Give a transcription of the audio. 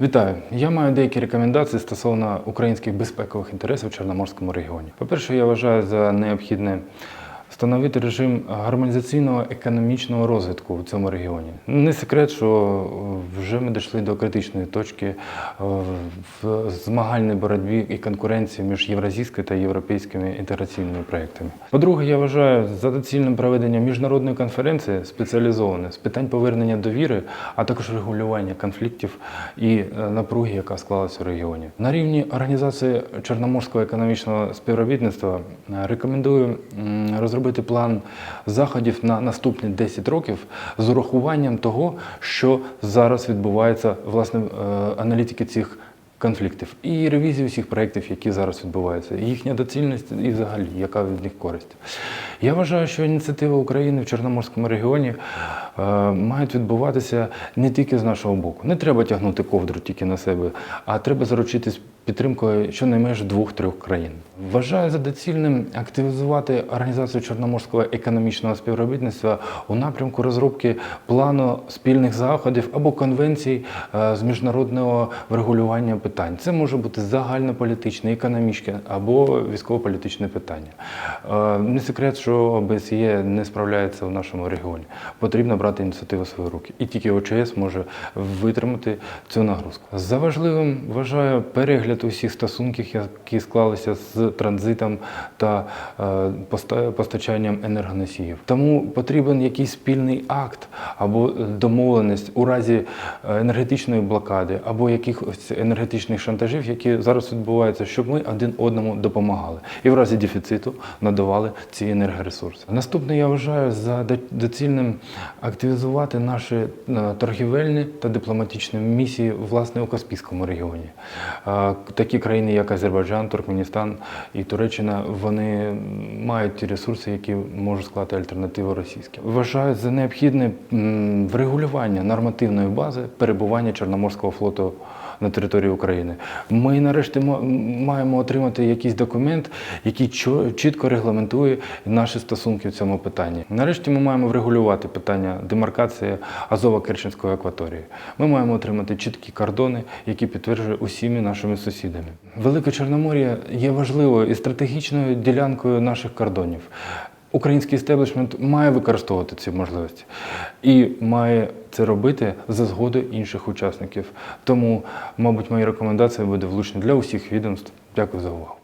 Вітаю! Я маю деякі рекомендації стосовно українських безпекових інтересів в Чорноморському регіоні. По-перше, я вважаю за необхідне встановити режим гармонізаційного економічного розвитку в цьому регіоні. Не секрет, що вже ми дійшли до критичної точки е, в змагальній боротьбі і конкуренції між євразійською та європейськими інтеграційними проектами. По-друге, я вважаю за доцільним проведення міжнародної конференції спеціалізованої з питань повернення довіри, а також регулювання конфліктів і е, напруги, яка склалася в регіоні. На рівні організації Чорноморського економічного співробітництва е, рекомендую м, розробити план заходів на наступні 10 років з урахуванням того, що зараз відбувається власне е, аналітики цих конфліктів і ревізію всіх проєктів, які зараз відбуваються, їхня доцільність і взагалі, яка від них користь. Я вважаю, що ініціативи України в Чорноморському регіоні е, мають відбуватися не тільки з нашого боку. Не треба тягнути ковдру тільки на себе, а треба заручитись підтримкою щонайменше двох-трьох країн. Вважаю за доцільним активізувати організацію Чорноморського економічного співробітництва у напрямку розробки плану спільних заходів або конвенцій е, з міжнародного врегулювання питань. Це може бути загальнополітичне, економічне або військово-політичне питання. Е, Не секрет, що ОБСЄ не справляється в нашому регіоні. Потрібно брати ініціативу в свої руки. І тільки ОЧС може витримати цю нагрузку. За важливим вважаю перегляд усіх стосунків, які склалися з транзитом та е, постачанням енергоносіїв. Тому потрібен якийсь спільний акт або домовленість у разі е, енергетичної блокади або якихось енергетичних шантажів, які зараз відбуваються, щоб ми один одному допомагали і в разі дефіциту надавали ці енергоресурси. Наступне я вважаю за доцільним активізувати наші е, торгівельні та дипломатичні місії власне у Каспійському регіоні. Такі країни, як Азербайджан, Туркменістан і Туреччина, вони мають ті ресурси, які можуть склати альтернативу російським. Вважаю за необхідне врегулювання нормативної бази перебування Чорноморського флоту на території України. Ми нарешті маємо отримати якийсь документ, який чітко регламентує наші стосунки в цьому питанні. Нарешті ми маємо врегулювати питання демаркації Азово-Керченської акваторії. Ми маємо отримати чіткі кордони, які підтверджують усіми нашими сусідами. Велике Чорномор'я є важливою і стратегічною ділянкою наших кордонів. Український істеблішмент має використовувати ці можливості і має це робити за згоди інших учасників. Тому, мабуть, мої рекомендації буде влучні для усіх відомств. Дякую за увагу.